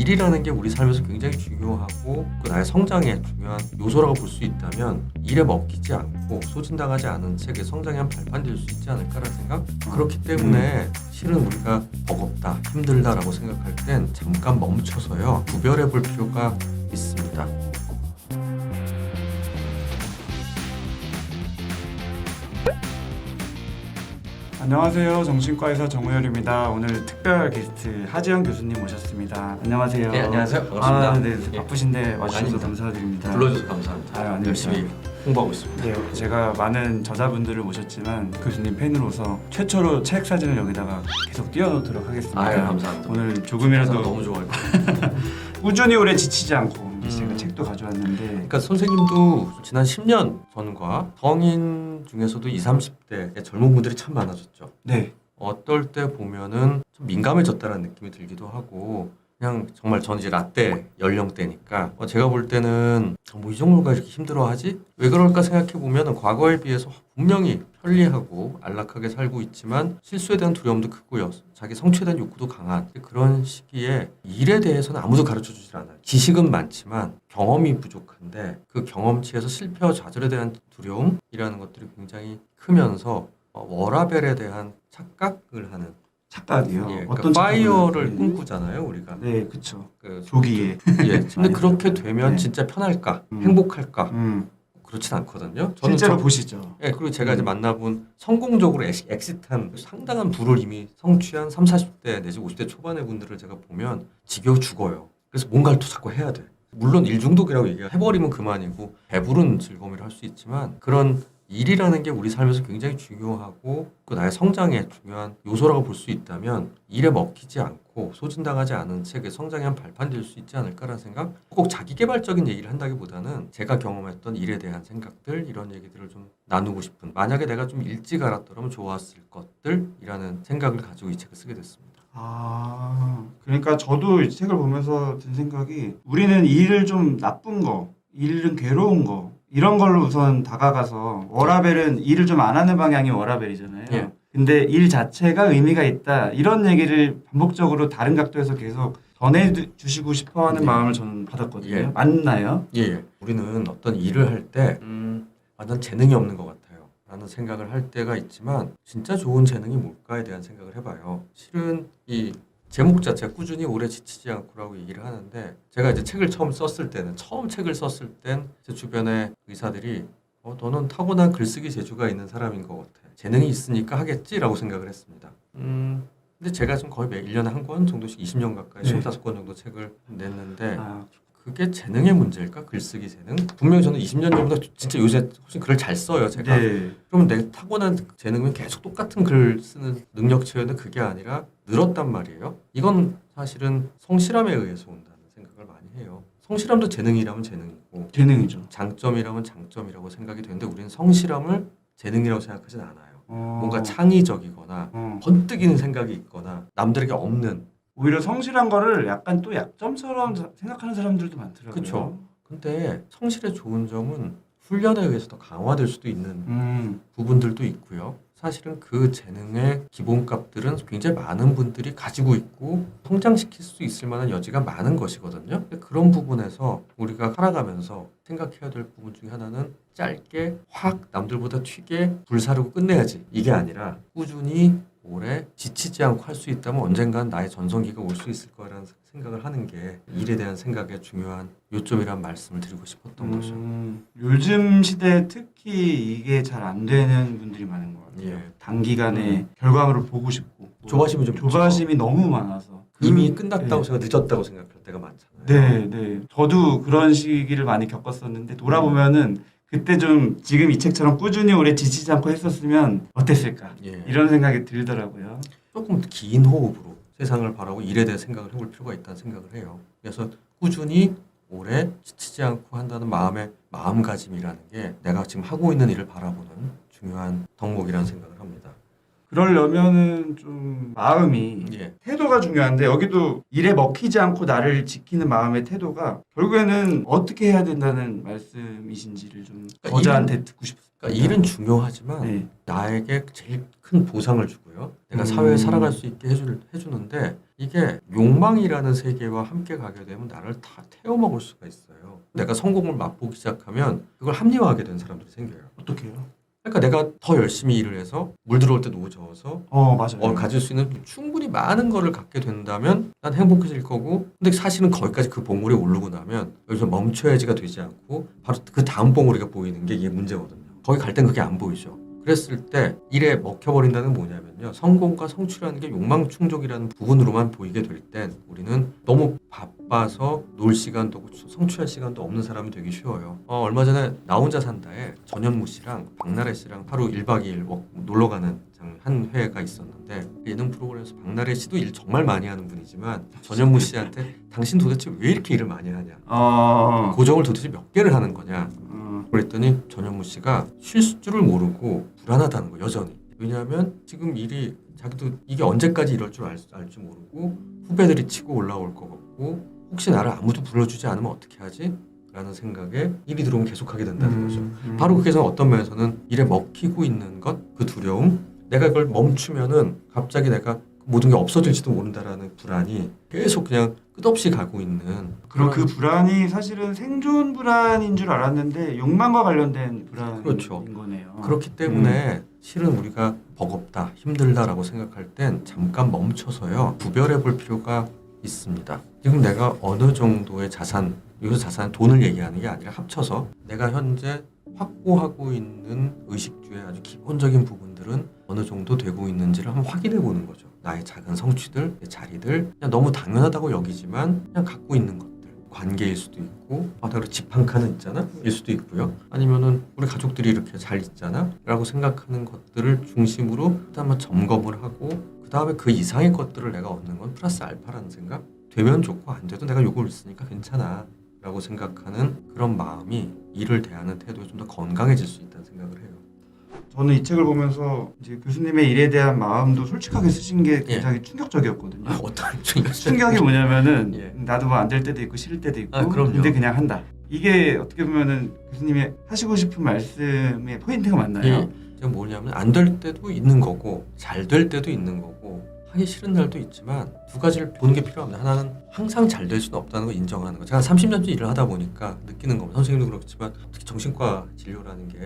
일이라는 게 우리 삶에서 굉장히 중요하고 그 나의 성장에 중요한 요소라고 볼 수 있다면 일에 먹히지 않고 소진당하지 않은 책의 성장의 한 발판 될 수 있지 않을까라는 생각? 그렇기 때문에 실은 우리가 버겁다 힘들다라고 생각할 땐 잠깐 멈춰서요. 구별해 볼 필요가 있습니다 안녕하세요. 정신과의사 정우열입니다. 오늘 특별 게스트 하지영 교수님 모셨습니다. 안녕하세요. 네, 안녕하세요. 반갑습니다. 아, 네, 예. 바쁘신데 와주셔서 아닙니다. 감사드립니다. 불러주셔서 감사합니다 아유, 아닙니다. 열심히 홍보하고 있습니다 네, 제가 많은 저자분들을 모셨지만 교수님 팬으로서 최초로 책 사진을 여기다가 계속 띄워놓도록 하겠습니다. 아유 감사합니다 오늘 조금이라도 너무 좋아할 거예요 꾸준히 오래 지치지 않고 책도 가져왔는데 그러니까 선생님도 지난 10년 전과 성인 중에서도 20, 30대의 젊은 분들이 참 많아졌죠. 네, 어떨 때 보면은 좀 민감해졌다는 느낌이 들기도 하고 그냥 정말 전 이제 라떼 연령대니까 어, 제가 볼 때는 뭐 이 정도가 이렇게 힘들어하지? 왜 그럴까 생각해 보면은 과거에 비해서 분명히 편리하고 안락하게 살고 있지만 실수에 대한 두려움도 크고요. 자기 성취에 대한 욕구도 강한 그런 시기에 일에 대해서는 아무도 가르쳐 주질 않아요. 지식은 많지만 경험이 부족한데 그 경험치에서 실패와 좌절에 대한 두려움이라는 것들이 굉장히 크면서 어, 워라벨에 대한 착각을 하는 착각이요. 예, 그러니까 어떤 파이어를 꿈꾸잖아요 우리가 네, 그렇죠. 그 조기에. 예, 근데 그렇게 들어요. 되면 네. 진짜 편할까 음. 행복할까 음, 그렇진 않거든요 실제로 저- 보시죠. 예, 그리고 제가 이제 음. 만나본 성공적으로 엑시, 엑시트한 상당한 부를 이미 성취한 3, 40대 내지 50대 초반의 분들을 제가 보면 지겨워 죽어요. 그래서 뭔가를 또 자꾸 해야 돼. 물론 일중독이라고 얘기해버리면 그만이고 배부른 즐거움이라 할 수 있지만 그런 일이라는 게 우리 삶에서 굉장히 중요하고 그 나의 성장에 중요한 요소라고 볼 수 있다면 일에 먹히지 않고 소진당하지 않은 책의 성장의 한 발판 될 수 있지 않을까라는 생각 꼭 자기 개발적인 얘기를 한다기보다는 제가 경험했던 일에 대한 생각들 이런 얘기들을 좀 나누고 싶은 만약에 내가 좀 일찍 알았더라면 좋았을 것들이라는 생각을 가지고 이 책을 쓰게 됐습니다. 아, 그러니까 저도 이 책을 보면서 든 생각이 우리는 일을 좀 나쁜 거, 일은 괴로운 거 이런 걸로 우선 다가가서 워라벨은 일을 좀 안 하는 방향이 워라벨이잖아요. 예. 근데 일 자체가 의미가 있다 이런 얘기를 반복적으로 다른 각도에서 계속 전해주시고 싶어하는 네. 마음을 저는 받았거든요. 예. 맞나요? 예, 예. 우리는 어떤 일을 할때 음, 아, 난 재능이 없는 것 같아요. 라는 생각을 할 때가 있지만 진짜 좋은 재능이 뭘까에 대한 생각을 해봐요. 실은 이 제목 자체가 꾸준히 오래 지치지 않고라고 얘기를 하는데 제가 이제 책을 처음 썼을 때는 처음 책을 썼을 땐 제 주변의 의사들이 어, 너는 타고난 글쓰기 재주가 있는 사람인 것 같아. 재능이 있으니까 하겠지라고 생각을 했습니다. 음, 근데 제가 좀 거의 매 1년에 한 권 정도씩 20년 가까이 네. 25권 정도 책을 냈는데 아, 그게 재능의 문제일까? 글쓰기 재능? 분명히 저는 20년 전보다 진짜 요새 훨씬 글을 잘 써요, 제가. 네. 그러면 내가 타고난 재능이면 계속 똑같은 글 쓰는 능력치였는데 그게 아니라 늘었단 말이에요. 이건 사실은 성실함에 의해서 온다는 생각을 많이 해요. 성실함도 재능이라면 재능이고 재능이죠. 장점이라면 장점이라고 생각이 되는데 우리는 성실함을 재능이라고 생각하진 않아요. 어, 뭔가 창의적이거나 어. 번뜩이는 생각이 있거나 남들에게 없는 오히려 성실한 거를 약간 또 약점처럼 사- 생각하는 사람들도 많더라고요. 그쵸. 근데 성실의 좋은 점은 훈련에 의해서 더 강화될 수도 있는 음, 부분들도 있고요. 사실은 그 재능의 기본값들은 굉장히 많은 분들이 가지고 있고 성장시킬 수 있을 만한 여지가 많은 것이거든요. 그런 부분에서 우리가 살아가면서 생각해야 될 부분 중에 하나는 짧게 확 남들보다 튀게 불사르고 끝내야지 이게 아니라 꾸준히 오래 지치지 않고 할 수 있다면 언젠간 나의 전성기가 올 수 있을 거라는 생각을 하는 게 일에 대한 생각의 중요한 요점이란 말씀을 드리고 싶었던 거죠. 음, 요즘 시대 특히 이게 잘 안 되는 분들이 많은 것 같아요. 예. 단기간에 결과물을 보고 싶고 조바심이 좀 조바심이 너무 많아서 이미 그- 끝났다고 네. 생각 늦었다고 생각할 때가 많잖아요. 네, 네. 저도 그런 시기를 많이 겪었었는데 돌아보면은 그때 좀 지금 이 책처럼 꾸준히 오래 지치지 않고 했었으면 어땠을까 예. 이런 생각이 들더라고요. 조금 긴 호흡으로 세상을 바라고 일에 대해 생각을 해볼 필요가 있다는 생각을 해요. 그래서 꾸준히 오래 지치지 않고 한다는 마음의 마음가짐이라는 게 내가 지금 하고 있는 일을 바라보는 중요한 덕목이라는 생각을 합니다. 그러려면은 좀 마음이 예. 태도가 중요한데 여기도 일에 먹히지 않고 나를 지키는 마음의 태도가 결국에는 어떻게 해야 된다는 말씀이신지를 좀 그러니까 저자한테 듣고 싶습니다. 그러니까 일은 중요하지만 네. 나에게 제일 큰 보상을 주고요. 내가 음. 사회에 살아갈 수 있게 해줄, 해주는데 이게 욕망이라는 세계와 함께 가게 되면 나를 다 태워먹을 수가 있어요. 내가 성공을 맛보기 시작하면 그걸 합리화하게 되는 사람들이 생겨요. 어떻게요? 그러니까 내가 더 열심히 일을 해서 물 들어올 때노 저어서 어 맞아요. 어, 가질 수 있는 충분히 많은 거를 갖게 된다면 난 행복해질 거고. 근데 사실은 거기까지 그 봉우리에 오르고 나면 여기서 멈춰야지가 되지 않고 바로 그 다음 봉우리가 보이는 게 이게 문제거든요. 거기 갈 땐 그게 안 보이죠 그랬을 때 일에 먹혀버린다는 게 뭐냐면요. 성공과 성취라는 게 욕망 충족이라는 부분으로만 보이게 될 땐 우리는 너무 바빠서 놀 시간도 없고 성취할 시간도 없는 사람이 되기 쉬워요. 어, 얼마 전에 나 혼자 산다에 전현무 씨랑 박나래 씨랑 하루 1박 2일 놀러 가는 장- 한 회가 있었는데 예능 프로그램에서 박나래 씨도 일 정말 많이 하는 분이지만 전현무 씨한테 당신 도대체 왜 이렇게 일을 많이 하냐 어. 고정을 도대체 몇 개를 하는 거냐 어. 그랬더니 전현무 씨가 쉴 줄을 모르고 불안하다는 거 여전히 왜냐하면 지금 일이 자기도 이게 언제까지 이럴 줄알줄 모르고 후배들이 치고 올라올 것 같고 혹시 나를 아무도 불러주지 않으면 어떻게 하지? 라는 생각에 일이 들어오면 계속하게 된다는 거죠 음. 바로 그게서 어떤 면에서는 일에 먹히고 있는 것, 그 두려움, 내가 그걸 멈추면은 갑자기 내가 모든 게 없어질지도 모른다라는 불안이 계속 그냥 끝없이 가고 있는 그런 그 불안이 사실은 생존 불안인 줄 알았는데 욕망과 관련된 불안인 그렇죠. 거네요. 그렇기 때문에 실은 우리가 버겁다, 힘들다라고 생각할 땐 잠깐 멈춰서요 구별해 볼 필요가 있습니다. 지금 내가 어느 정도의 자산, 여기서 자산 돈을 얘기하는 게 아니라 합쳐서 내가 현재 확보하고 있는 의식주의 아주 기본적인 부분들은 어느 정도 되고 있는지를 한번 확인해 보는 거죠. 나의 작은 성취들, 내 자리들, 그냥 너무 당연하다고 여기지만 그냥 갖고 있는 것들. 관계일 수도 있고, 아, 내가 집한 칸은 있잖아? 일 수도 있고요. 아니면은 우리 가족들이 이렇게 잘 있잖아? 라고 생각하는 것들을 중심으로 일단 한번 점검을 하고, 그 다음에 그 이상의 것들을 내가 얻는 건 플러스 알파라는 생각? 되면 좋고, 안 돼도 내가 요걸 있으니까 괜찮아. 라고 생각하는 그런 마음이 일을 대하는 태도에 좀 더 건강해질 수 있다는 생각을 해요. 저는 이 책을 보면서 이제 교수님의 일에 대한 마음도 솔직하게 쓰신 게 굉장히 충격적이었거든요. 아, 어떤 충격? 충격이 뭐냐면은 예. 나도 뭐 안 될 때도 있고 싫을 때도 있고 아. 근데 그냥 한다. 이게 어떻게 보면은 교수님이 하시고 싶은 말씀의 포인트가 맞나요? 예. 뭐냐면 안 될 때도 있는 거고 잘 될 때도 있는 거고 하기 싫은 날도 있지만 두 가지를 보는 게 필요합니다. 하나는 항상 잘 될 수는 없다는 걸 인정하는 거. 제가 30년째 일을 하다 보니까 느끼는 겁니다. 선생님도 그렇지만 특히 정신과 진료라는 게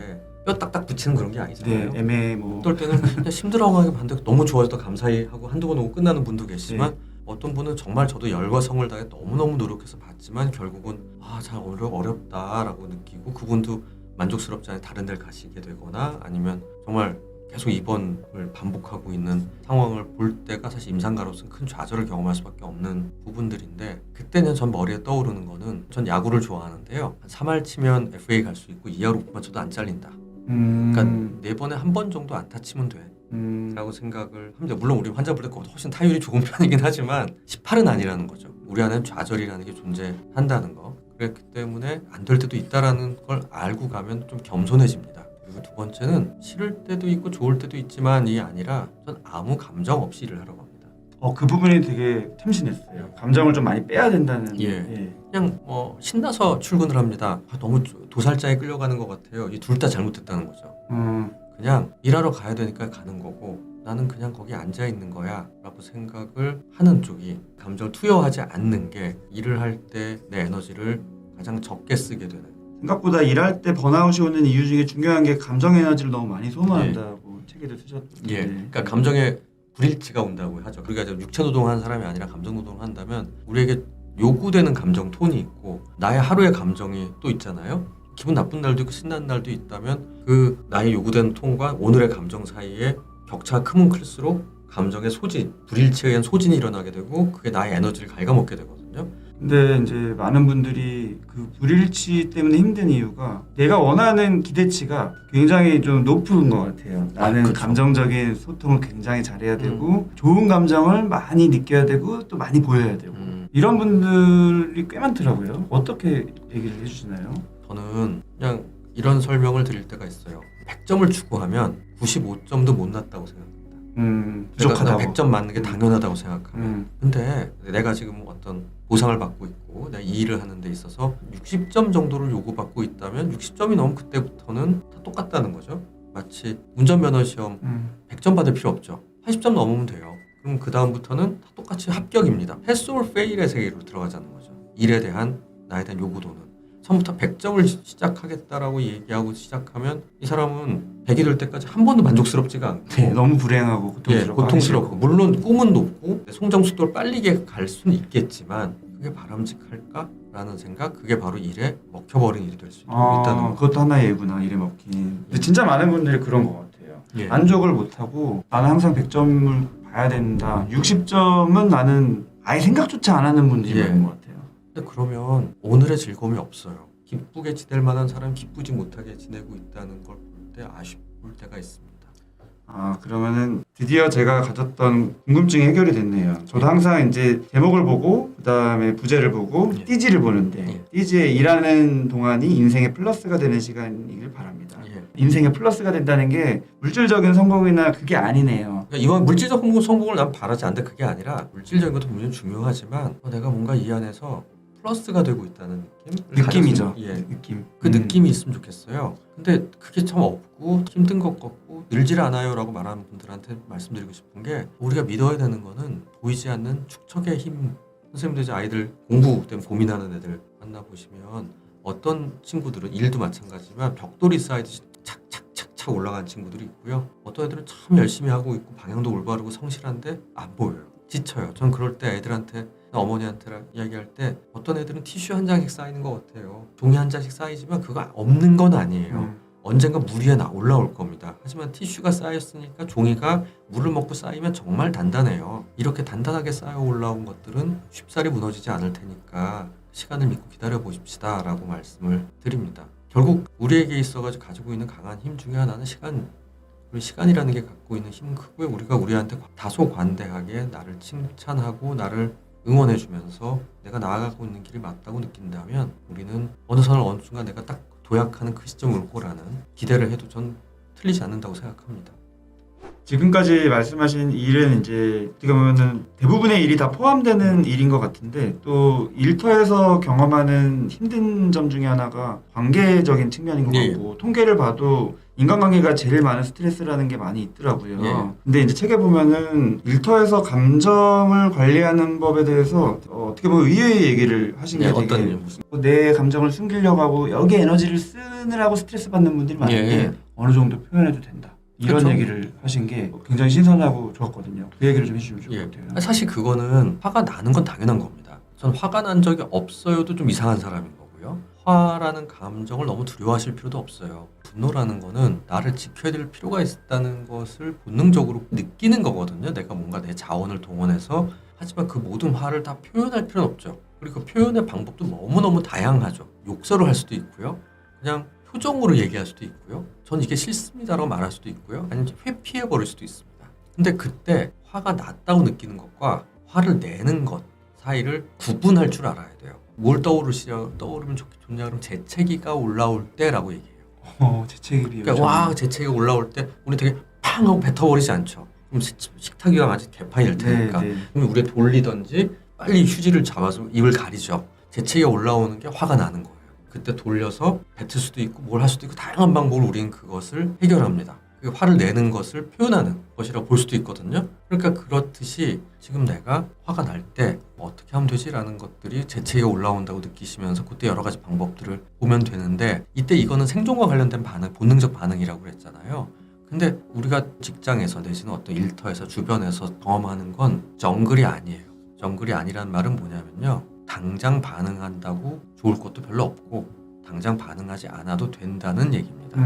뼈 딱딱 붙이는 그런 게 네, 아니잖아요. 애매 뭐 어떨 때는 그냥 힘들어하게 봤는데 너무 좋아서 감사히 하고 한두 번 오고 끝나는 분도 계시지만 네. 어떤 분은 정말 저도 열과 성을 다해 너무너무 노력해서 봤지만 결국은 아 잘 어려, 어렵다라고 느끼고 그분도 만족스럽지 않아 다른 데를 가시게 되거나 아니면 정말 계속 입원을 반복하고 있는 상황을 볼 때가 사실 임상가로서는 큰 좌절을 경험할 수밖에 없는 부분들인데 그때는 전 머리에 떠오르는 거는 전 야구를 좋아하는데요 한 3할 치면 FA 갈 수 있고 2할 5만 쳐도 안 잘린다 음, 그러니까 네 번에 한 번 정도 안타 치면 돼 음, 라고 생각을 합니다. 물론 우리 환자분들 보다 훨씬 타율이 좋은 편이긴 하지만 18은 아니라는 거죠. 우리 안에는 좌절이라는 게 존재한다는 거. 그렇기 때문에 안 될 때도 있다라는 걸 알고 가면 좀 겸손해집니다. 그리고 두 번째는 싫을 때도 있고 좋을 때도 있지만 이게 아니라 전 아무 감정 없이 일을 하러 갑니다. 어, 그 부분이 되게 참신했어요. 감정을 좀 많이 빼야 된다는. 예. 그냥 뭐 신나서 출근을 합니다. 아, 너무 도살자에 끌려가는 것 같아요. 이 둘 다 잘못됐다는 거죠. 음, 그냥 일하러 가야 되니까 가는 거고 나는 그냥 거기 앉아 있는 거야 라고 생각을 하는 쪽이 감정을 투여하지 않는 게 일을 할 때 내 에너지를 가장 적게 쓰게 되는 생각보다 일할 때 번아웃이 오는 이유 중에 중요한 게 감정 에너지를 너무 많이 소모한다고 책에도 쓰셨던데. 예, 그러니까 감정의 불일치가 온다고 하죠. 우리가 이제 육체 노동하는 사람이 아니라 감정 노동을 한다면 우리에게 요구되는 감정 톤이 있고 나의 하루의 감정이 또 있잖아요. 기분 나쁜 날도 있고 신나는 날도 있다면 그 나의 요구되는 톤과 오늘의 감정 사이에 격차가 크면 클수록 감정의 소진, 불일치에 의한 소진이 일어나게 되고 그게 나의 에너지를 갉아먹게 되거든요. 근데 이제 많은 분들이 그 불일치 때문에 힘든 이유가 내가 원하는 기대치가 굉장히 좀 높은 것 같아요. 나는 그쵸. 음. 감정적인 소통을 굉장히 잘해야 되고 좋은 감정을 많이 느껴야 되고 또 많이 보여야 되고 음, 이런 분들이 꽤 많더라고요. 어떻게 얘기를 해주시나요? 저는 그냥 이런 설명을 드릴 때가 있어요. 100점을 추구하면 95점도 못 났다고 생각합니다. 음, 내가 부족하다고. 100점 맞는 게 당연하다고 생각하면 음, 근데 내가 지금 어떤 보상을 받고 있고 내가 이 일을 하는 데 있어서 60점 정도를 요구받고 있다면 60점이 넘으면 그때부터는 다 똑같다는 거죠. 마치 운전면허 시험 음. 100점 받을 필요 없죠. 80점 넘으면 돼요. 그럼 그 다음부터는 다 똑같이 합격입니다. 패스 올 페일의 세계로 들어가자는 거죠. 일에 대한 나에 대한 요구도는 처음부터 100점을 시작하겠다라고 얘기하고 시작하면 이 사람은 100이 될 때까지 한 번도 만족스럽지가 않고 네, 너무 불행하고 예, 고통스럽고. 고통스럽고 물론 꿈은 높고 송정 속도를 빨리 갈 수는 있겠지만 그게 바람직할까 라는 생각 그게 바로 일에 먹혀버린 일이 될수 아, 있다는 거. 그것도 하나의 예구나 이래 먹긴. 근데 진짜 많은 분들이 그런 것 같아요. 예. 만족을 못하고 나는 항상 100점을 봐야 된다. 60점은 나는 아예 생각조차 안 하는 분들이 예. 많은 것 같아요. 근데 그러면 오늘의 즐거움이 없어요. 기쁘게 지낼 만한 사람 기쁘지 못하게 지내고 있다는 걸 볼 때 아쉬울 때가 있습니다. 아 그러면은 드디어 제가 가졌던 궁금증이 해결이 됐네요. 저도 예. 항상 이제 제목을 보고 그 다음에 부제를 보고 예. 띠지를 보는데 예. 띠지에 일하는 동안이 인생의 플러스가 되는 시간이길 바랍니다. 예. 인생의 플러스가 된다는 게 물질적인 성공이나 그게 아니네요. 그러니까 이왕 물질적 성공, 성공을 난 바라지 않는데 그게 아니라 물질적인 것도 물론 중요하지만 어, 내가 뭔가 이 안에서 플러스가 되고 있다는 느낌? 느낌이죠. 예. 느낌. 그 음. 느낌이 있으면 좋겠어요. 근데 그게 참 없고 힘든 것 같고 늘질 않아요라고 말하는 분들한테 말씀드리고 싶은 게 우리가 믿어야 되는 거는 보이지 않는 축척의 힘. 선생님들 이제 아이들 공부 때문에 고민하는 애들 만나 보시면 어떤 친구들은 일도 마찬가지지만 벽돌이 쌓이듯이 착착착착 올라간 친구들이 있고요. 어떤 애들은 참 열심히 하고 있고 방향도 올바르고 성실한데 안 보여요. 지쳐요. 전 그럴 때 애들한테 어머니한테 이야기할 때 어떤 애들은 티슈 한 장씩 쌓이는 것 같아요. 종이 한 장씩 쌓이지만 그거 없는 건 아니에요. 음. 언젠가 물 위에 나 올라올 겁니다. 하지만 티슈가 쌓였으니까 종이가 물을 먹고 쌓이면 정말 단단해요. 이렇게 단단하게 쌓여 올라온 것들은 쉽사리 무너지지 않을 테니까 시간을 믿고 기다려 보십시다 라고 말씀을 드립니다. 결국 우리에게 있어가지고 가지고 있는 강한 힘 중에 하나는 시간. 우리 시간이라는 게 갖고 있는 힘 크고요. 우리가 우리한테 다소 관대하게 나를 칭찬하고 나를 응원해주면서 내가 나아가고 있는 길이 맞다고 느낀다면 우리는 어느 선을 어느 순간 내가 딱 도약하는 그 시점을 올 거라는 기대를 해도 전 틀리지 않는다고 생각합니다. 지금까지 말씀하신 일은 이제 어떻게 보면은 대부분의 일이 다 포함되는 일인 것 같은데 또 일터에서 경험하는 힘든 점 중에 하나가 관계적인 측면인 것 예. 같고 통계를 봐도 인간관계가 제일 많은 스트레스라는 게 많이 있더라고요. 예. 근데 이제 책에 보면은 일터에서 감정을 관리하는 법에 대해서 어, 어떻게 보면 의외의 얘기를 하신 게 네, 되게 어떤 일 무슨 내 감정을 숨기려고 하고 여기 에너지를 쓰느라고 스트레스 받는 분들이 많은데 예. 어느 정도 표현해도 된다. 이런 그쵸. 얘기를 하신 게 굉장히 신선하고 좋았거든요. 그 얘기를 좀 해주시면 좋을 예. 것 같아요. 사실 그거는 화가 나는 건 당연한 겁니다. 전 화가 난 적이 없어요도 좀 이상한 사람인 거고요. 화라는 감정을 너무 두려워하실 필요도 없어요. 분노라는 거는 나를 지켜야 될 필요가 있다는 것을 본능적으로 느끼는 거거든요. 내가 뭔가 내 자원을 동원해서 하지만 그 모든 화를 다 표현할 필요는 없죠. 그리고 그 표현의 방법도 너무너무 다양하죠. 욕설을 할 수도 있고요. 그냥 표정으로 얘기할 수도 있고요. 전 이게 싫습니다라고 말할 수도 있고요. 아니면 회피해 버릴 수도 있습니다. 근데 그때 화가 났다고 느끼는 것과 화를 내는 것 사이를 구분할 줄 알아야 돼요. 뭘 떠오르시냐 떠오르면 좋, 좋냐 그러면 재채기가 올라올 때라고 얘기해요. 어, 재채기 비유. 그러니까 와 재채기가 올라올 때 우리 되게 팡 하고 뱉어버리지 않죠. 그럼 식- 식탁위가 아주 개판이 될 네, 테니까. 네. 그럼 우리가 돌리든지 빨리 휴지를 잡아서 입을 가리죠. 재채기가 올라오는 게 화가 나는 거예요. 그때 돌려서 뱉을 수도 있고 뭘 할 수도 있고 다양한 방법으로 우리는 그것을 해결합니다. 그 화를 내는 것을 표현하는 것이라고 볼 수도 있거든요. 그러니까 그렇듯이 지금 내가 화가 날 때 어떻게 하면 되지라는 것들이 재채기가 올라온다고 느끼시면서 그때 여러 가지 방법들을 보면 되는데 이때 이거는 생존과 관련된 반응, 본능적 반응이라고 그랬잖아요. 근데 우리가 직장에서 내지는 어떤 일터에서 주변에서 경험하는 건 정글이 아니에요. 정글이 아니란 말은 뭐냐면요. 당장 반응한다고 좋을 것도 별로 없고 당장 반응하지 않아도 된다는 얘기입니다. 음,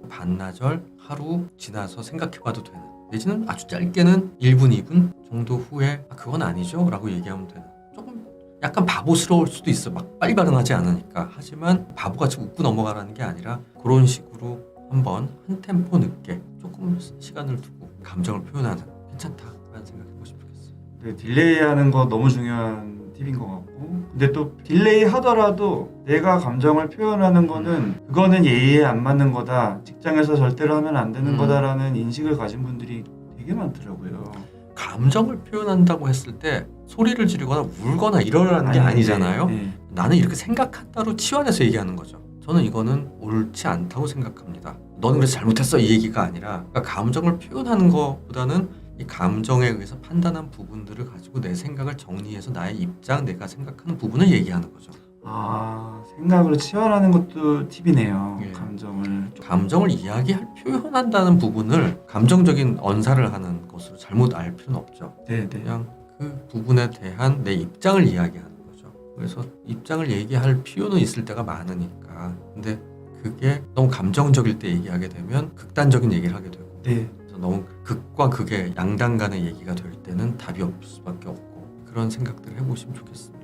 음. 반나절 하루 지나서 생각해봐도 되는 내지는 아주 짧게는 1분 2분 정도 후에 아, 그건 아니죠? 라고 얘기하면 되는. 조금 약간 바보스러울 수도 있어. 막 빨리 반응하지 않으니까. 하지만 바보같이 웃고 넘어가라는 게 아니라 그런 식으로 한번 한 템포 늦게 조금 시- 시간을 두고 감정을 표현하는 괜찮다라는 생각해 보시면 좋겠어요. 네, 딜레이하는 거 너무 중요한 팁인 것 같고 근데 또 딜레이 하더라도 내가 감정을 표현하는 거는 그거는 예의에 안 맞는 거다 직장에서 절대로 하면 안 되는 음. 거다라는 인식을 가진 분들이 되게 되게 많더라고요. 감정을 표현한다고 했을 때 소리를 지르거나 울거나 이러라는 게 아니, 아니잖아요. 네, 네. 나는 이렇게 생각한다로 치환해서 얘기하는 거죠. 저는 이거는 옳지 않다고 생각합니다. 너는 그래서 잘못했어 이 얘기가 아니라 그러니까 감정을 표현하는 것보다는 이 감정에 의해서 판단한 부분들을 가지고 내 생각을 정리해서 나의 입장, 내가 생각하는 부분을 얘기하는 거죠. 아 생각으로 치환하는 것도 팁이네요. 예. 감정을 감정을 이야기할 표현한다는 부분을 감정적인 언사를 하는 것으로 잘못 알 필요는 없죠. 네 네. 그냥 그 부분에 대한 내 입장을 이야기하는 거죠. 그래서 입장을 얘기할 필요는 있을 때가 많으니까. 근데 그게 너무 감정적일 때 얘기하게 되면 극단적인 얘기를 하게 되고 네. 그래서 너무 극과 극의 양당 간의 얘기가 될 때는 답이 없을 수밖에 없고 그런 생각들을 해보시면 좋겠습니다.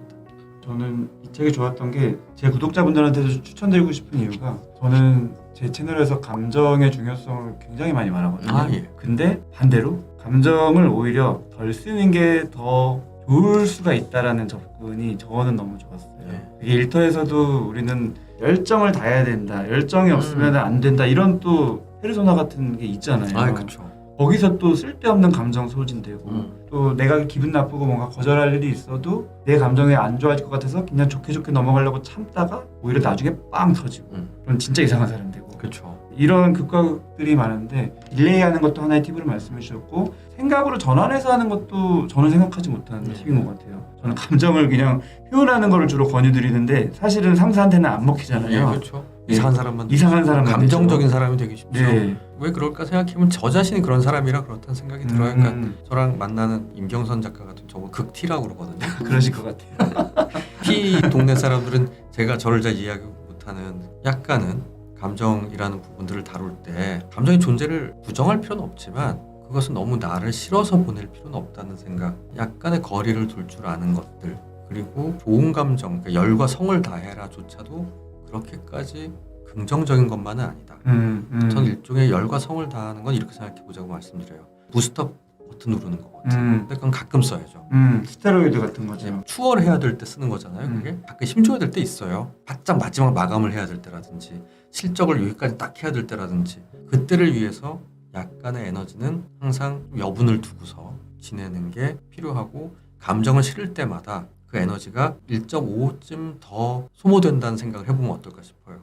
저는 이 책이 좋았던 게 제 구독자분들한테도 추천드리고 싶은 이유가 저는 제 채널에서 감정의 중요성을 굉장히 많이 말하거든요. 아 예. 근데 반대로 감정을 오히려 덜 쓰는 게 더 좋을 수가 있다라는 접근이 저는 너무 좋았어요. 예. 이게 일터에서도 우리는 열정을 다해야 된다. 열정이 음. 없으면 안 된다. 이런 또 페르소나 같은 게 있잖아요. 아 그렇죠. 거기서 또 쓸데없는 감정 소진되고 음. 또 내가 기분 나쁘고 뭔가 거절할 일이 있어도 내 감정이 안 좋아질 것 같아서 그냥 좋게 좋게 넘어가려고 참다가 오히려 나중에 빵 터지고 음. 그럼 진짜 이상한 사람 되고 그렇죠. 이런 극과 극들이 많은데 딜레이하는 것도 하나의 팁으로 말씀해 주셨고 생각으로 전환해서 하는 것도 저는 생각하지 못하는 네. 팁인 것 같아요. 저는 감정을 그냥 표현하는 거를 주로 권유드리는데 사실은 상사한테는 안 예, 먹히잖아요. 그렇죠. 이상한 사람만 이상한 사람 감정적인 사람이 되기 쉽죠. 네. 왜 그럴까 생각해보면 저 자신이 그런 사람이라 그렇다는 생각이 들어요. 그러니까 음, 저랑 만나는 임경선 작가 같은 저거 극티라고 그러거든요. 그러실 것 같아요. T 동네 사람들은 제가 저를 잘 이해하기 못하는 약간은 감정이라는 부분들을 다룰 때 감정의 존재를 부정할 필요는 없지만 그것은 너무 나를 실어서 보낼 필요는 없다는 생각 약간의 거리를 둘 줄 아는 것들 그리고 좋은 감정 그러니까 열과 성을 다해라 조차도 그렇게까지 긍정적인 것만은 아니다 음, 음. 전 일종의 열과 성을 다하는 건 이렇게 생각해 보자고 말씀드려요 부스터 버튼 누르는 거거든요 음. 근데 그건 가끔 써야죠 음, 스테로이드 같은 거죠. 이제 추월해야 될 때 쓰는 거잖아요. 음. 그게 가끔 힘줘야 될 때 있어요. 바짝 마지막 마감을 해야 될 때라든지 실적을 여기까지 딱 해야 될 때라든지 그때를 위해서 약간의 에너지는 항상 여분을 두고서 지내는 게 필요하고 감정을 실을 때마다 그 에너지가 1.5쯤 더 소모된다는 생각을 해보면 어떨까 싶어요.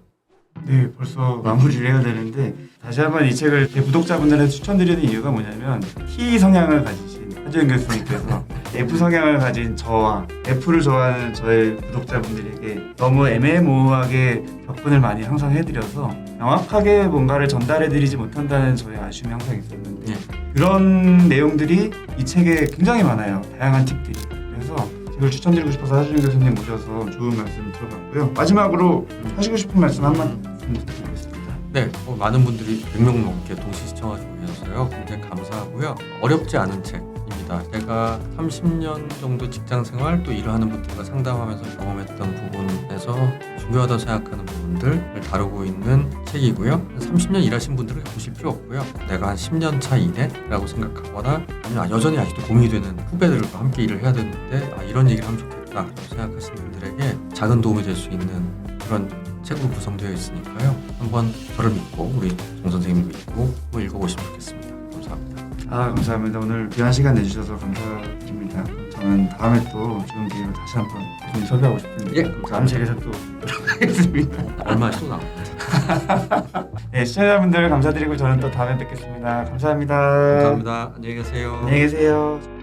네, 벌써 마무리를 해야 되는데 다시 한번 이 책을 제 구독자분들한테 추천드리는 이유가 뭐냐면 T 성향을 가지신 하지원 교수님께서 F 성향을 가진 저와 F를 좋아하는 저의 구독자분들에게 너무 애매모호하게 접근을 많이 항상 해드려서 명확하게 뭔가를 전달해드리지 못한다는 저의 아쉬움이 항상 있었는데 예. 그런 내용들이 이 책에 굉장히 많아요. 다양한 팁들이. 그래서 책을 추천드리고 싶어서 하지원 교수님 모셔서 좋은 말씀 들어봤고요. 마지막으로 하시고 싶은 말씀 한 말씀 부탁드리겠습니다. 네, 어, 많은 분들이 100명 넘게 동시 시청하시고 계셔서요. 굉장히 감사하고요. 어렵지 않은 책 입니다. 제가 30년 정도 직장 생활 또 일을 하는 분들과 상담하면서 경험했던 부분에서 중요하다고 생각하는 부분들을 다루고 있는 책이고요. 30년 일하신 분들은 보실 필요 없고요. 내가 한 10년 차 이내라고 생각하거나 아니면 아, 여전히 아직도 고민이 되는 후배들과 함께 일을 해야 되는데 아, 이런 얘기를 하면 좋겠다라고 생각하시는 분들에게 작은 도움이 될 수 있는 그런 책으로 구성되어 있으니까요. 한번 저를 믿고 우리 정 선생님 믿고 한번 읽어보시면 좋겠습니다. 아 감사합니다. 오늘 귀한 시간 내주셔서 감사드립니다. 저는 다음에 또 좋은 기회로 다시 한번 교수님 섭외하고 싶은데 예, 다음. 책에서 또 뵙겠습니다. 얼마 또 나와? 네 시청자분들 감사드리고 저는 또 다음에 뵙겠습니다. 감사합니다. 감사합니다. 안녕히 계세요. 안녕히 계세요.